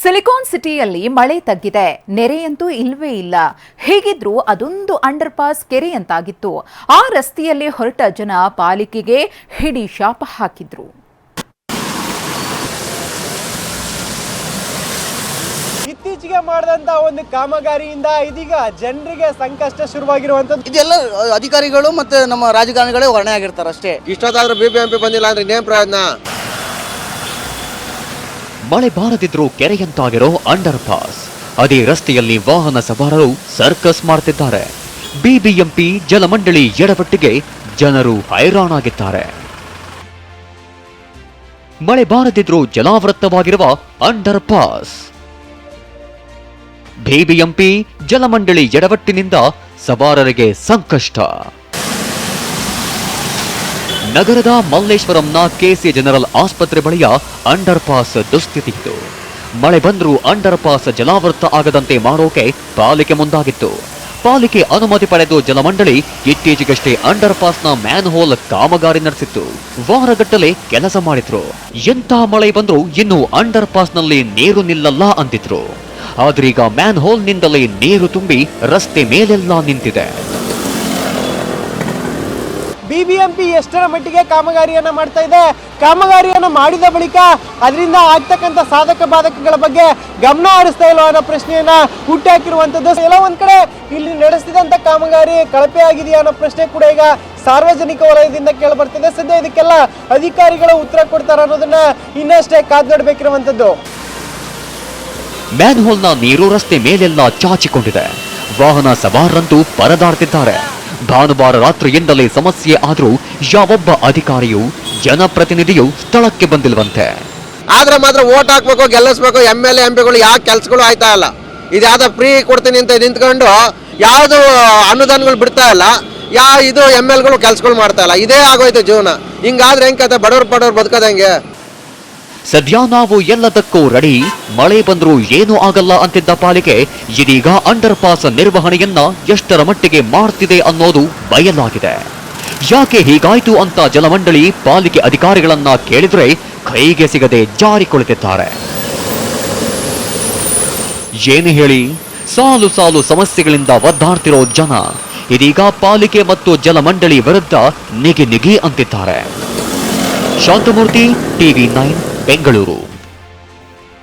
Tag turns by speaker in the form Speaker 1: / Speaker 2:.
Speaker 1: Silicon ಸಿಟಿಯಲ್ಲಿ ಮಳೆ ತಗ್ಗಿದೆ. ನೆರೆಯಂತೂ ಇಲ್ವೇ ಇಲ್ಲ. ಹೇಗಿದ್ರೂ ಅದೊಂದು ಅಂಡರ್ ಪಾಸ್ ಕೆರೆಯಂತಾಗಿತ್ತು. ಆ ರಸ್ತೆಯಲ್ಲಿ ಹೊರಟ ಜನ ಪಾಲಿಕೆಗೆ ಹಿಡಿ ಶಾಪ ಹಾಕಿದ್ರು.
Speaker 2: ಇತ್ತೀಚೆಗೆ ಮಾಡಿದಂತ ಒಂದು ಕಾಮಗಾರಿಯಿಂದ ಇದೀಗ ಜನರಿಗೆ ಸಂಕಷ್ಟ ಶುರುವಾಗಿರುವಂತದ್ದು.
Speaker 3: ಇದೆಲ್ಲ ಅಧಿಕಾರಿಗಳು ಮತ್ತೆ ನಮ್ಮ ರಾಜಕಾರಣಿಗಳೇ ಹೊರಣೆ ಆಗಿರ್ತಾರೆ ಅಷ್ಟೇ
Speaker 4: ಇಷ್ಟೊತ್ತಾದ್ರೂ ಬಿಬಿಎಂಪಿ ಬಂದಿಲ್ಲ ಅಂದ್ರೆ ಇನ್ನೇನ್ ಪ್ರಯೋಜನ
Speaker 5: ಮಳೆ ಬಾರದಿದ್ರೂ ಕೆರೆಯಂತಾಗಿರೋ ಅಂಡರ್ ಪಾಸ್ ಅದೇ ರಸ್ತೆಯಲ್ಲಿ ವಾಹನ ಸವಾರರು ಸರ್ಕಸ್ ಮಾಡ್ತಿದ್ದಾರೆ. ಬಿಬಿಎಂಪಿ ಜಲಮಂಡಳಿ ಎಡವಟ್ಟಿಗೆ ಜನರು ಹೈರಾಣಾಗಿದ್ದಾರೆ. ಮಳೆ ಬಾರದಿದ್ರೂ ಜಲಾವೃತ್ತವಾಗಿರುವ ಅಂಡರ್ ಪಾಸ್ ಬಿಬಿಎಂಪಿ ಜಲಮಂಡಳಿ ಎಡವಟ್ಟಿನಿಂದ ಸವಾರರಿಗೆ ಸಂಕಷ್ಟ. ನಗರದ ಮಲ್ಲೇಶ್ವರಂನ ಕೆಸಿ ಜನರಲ್ ಆಸ್ಪತ್ರೆ ಬಳಿಯ ಅಂಡರ್ ಪಾಸ್ ದುಸ್ಥಿತಿಯಿತ್ತು ಮಳೆ ಬಂದರೂ ಅಂಡರ್ ಪಾಸ್ ಜಲಾವೃತ ಆಗದಂತೆ ಮಾಡೋಕೆ ಪಾಲಿಕೆ ಮುಂದಾಗಿತ್ತು. ಪಾಲಿಕೆ ಅನುಮತಿ ಪಡೆದು ಜಲಮಂಡಳಿ ಇತ್ತೀಚೆಗಷ್ಟೇ ಅಂಡರ್ ಪಾಸ್ನ ಮ್ಯಾನ್ ಹೋಲ್ ಕಾಮಗಾರಿ ನಡೆಸಿತ್ತು. ವಾರಗಟ್ಟಲೆ ಕೆಲಸ ಮಾಡಿದ್ರು. ಎಂಥ ಮಳೆ ಬಂದರೂ ಇನ್ನು ಅಂಡರ್ ಪಾಸ್ನಲ್ಲಿ ನೀರು ನಿಲ್ಲಲ್ಲ ಅಂತಿದ್ರು ಆದ್ರೀಗ ಮ್ಯಾನ್ ಹೋಲ್ನಿಂದಲೇ ನೀರು ತುಂಬಿ ರಸ್ತೆ ಮೇಲೆಲ್ಲ ನಿಂತಿದೆ.
Speaker 2: ಬಿಬಿಎಂಪಿ ಎಷ್ಟರ ಮಟ್ಟಿಗೆ ಕಾಮಗಾರಿಯನ್ನ ಮಾಡ್ತಾ ಇದೆ? ಕಾಮಗಾರಿಯನ್ನು ಮಾಡಿದ ಬಳಿಕ ಅದರಿಂದ ಆಗ್ತಕ್ಕಂಥ ಸಾಧಕ ಬಾಧಕಗಳ ಬಗ್ಗೆ ಗಮನ ಹರಿಸ್ತಾ ಇಲ್ವಾ ಅನ್ನೋ ಪ್ರಶ್ನೆಯನ್ನ ಹುಟ್ಟಾಕಿರುವಂತದ್ದು ಎಲ್ಲ ಒಂದ್ ಕಡೆ ಇಲ್ಲಿ ನಡೆಸಿದಂತ ಕಾಮಗಾರಿ ಕಳಪೆ ಆಗಿದೆಯಾ ಅನ್ನೋ ಪ್ರಶ್ನೆ ಕೂಡ ಈಗ ಸಾರ್ವಜನಿಕ ವಲಯದಿಂದ ಕೇಳಿ ಬರ್ತಿದೆ ಸದ್ಯ ಇದಕ್ಕೆಲ್ಲ ಅಧಿಕಾರಿಗಳು ಉತ್ತರ ಕೊಡ್ತಾರ ಅನ್ನೋದನ್ನ ಇನ್ನಷ್ಟೇ ಕಾದ್ ಮ್ಯಾನ್ಹೋಲ್ನ
Speaker 5: ಮ್ಯಾನ್ ಹೋಲ್ನ ನೀರು ರಸ್ತೆ ಮೇಲೆಲ್ಲ ಚಾಚಿಕೊಂಡಿದೆ. ವಾಹನ ಸವಾರರಂತೂ ಪರದಾಡ್ತಿದ್ದಾರೆ. ಭಾನುವಾರ ರಾತ್ರಿಯಿಂದಲೇ ಸಮಸ್ಯೆ ಆದರೂ ಯಾವೊಬ್ಬ ಅಧಿಕಾರಿಯು ಜನಪ್ರತಿನಿಧಿಯು ಸ್ಥಳಕ್ಕೆ ಬಂದಿಲ್ವಂತೆ.
Speaker 4: ಆದ್ರೆ ಮಾತ್ರ ಓಟ್ ಹಾಕ್ಬೇಕು, ಗೆಲ್ಲಿಸ್ಬೇಕು, ಎಂ ಎಲ್ ಎಂ ಪಿಗಳು ಯಾವ ಕೆಲ್ಸಗಳು ಆಯ್ತಾ ಇಲ್ಲ? ಇದ್ಯಾವ್ದೋ ಫ್ರೀ ಕೊಡ್ತೀನಿ ಅಂತ ನಿಂತ್ಕೊಂಡು ಯಾವುದು ಅನುದಾನಗಳು ಬಿಡ್ತಾ ಇಲ್ಲ ಯಾವ ಇದು ಎಂ ಎಲ್ಗಳು ಕೆಲ್ಸಗಳು ಮಾಡ್ತಾ ಇಲ್ಲ. ಇದೇ ಆಗೋಯ್ತು ಜೀವನ. ಹಿಂಗಾದ್ರೆ ಹೆಂಗೆ ಕತೆ? ಬಡವ್ರು ಬಡವ್ರು ಬದುಕೋದಂಗೆ
Speaker 5: ಸದ್ಯ ನಾವು ಎಲ್ಲದಕ್ಕೂ ರೆಡಿ ಮಳೆ ಬಂದರೂ ಏನೂ ಆಗಲ್ಲ ಅಂತಿದ್ದ ಪಾಲಿಕೆ ಇದೀಗ ಅಂಡರ್ ಪಾಸ್ ನಿರ್ವಹಣೆಯನ್ನ ಎಷ್ಟರ ಮಟ್ಟಿಗೆ ಮಾಡ್ತಿದೆ ಅನ್ನೋದು ಬಯಲಾಗಿದೆ. ಯಾಕೆ ಹೀಗಾಯ್ತು ಅಂತ ಜಲಮಂಡಳಿ ಪಾಲಿಕೆ ಅಧಿಕಾರಿಗಳನ್ನ ಕೇಳಿದ್ರೆ ಕೈಗೆ ಸಿಗದೆ ಜಾರಿ ಕುಳಿತಿದ್ದಾರೆ. ಏನು ಹೇಳಿ? ಸಾಲು ಸಾಲು ಸಮಸ್ಯೆಗಳಿಂದ ಒದ್ದಾಡ್ತಿರೋ ಜನ ಇದೀಗ ಪಾಲಿಕೆ ಮತ್ತು ಜಲಮಂಡಳಿ ವಿರುದ್ಧ ನಿಗಿ ನಿಗಿ ಅಂತಿದ್ದಾರೆ. Shanthamurthy, TV nine. ಬೆಂಗಳೂರು.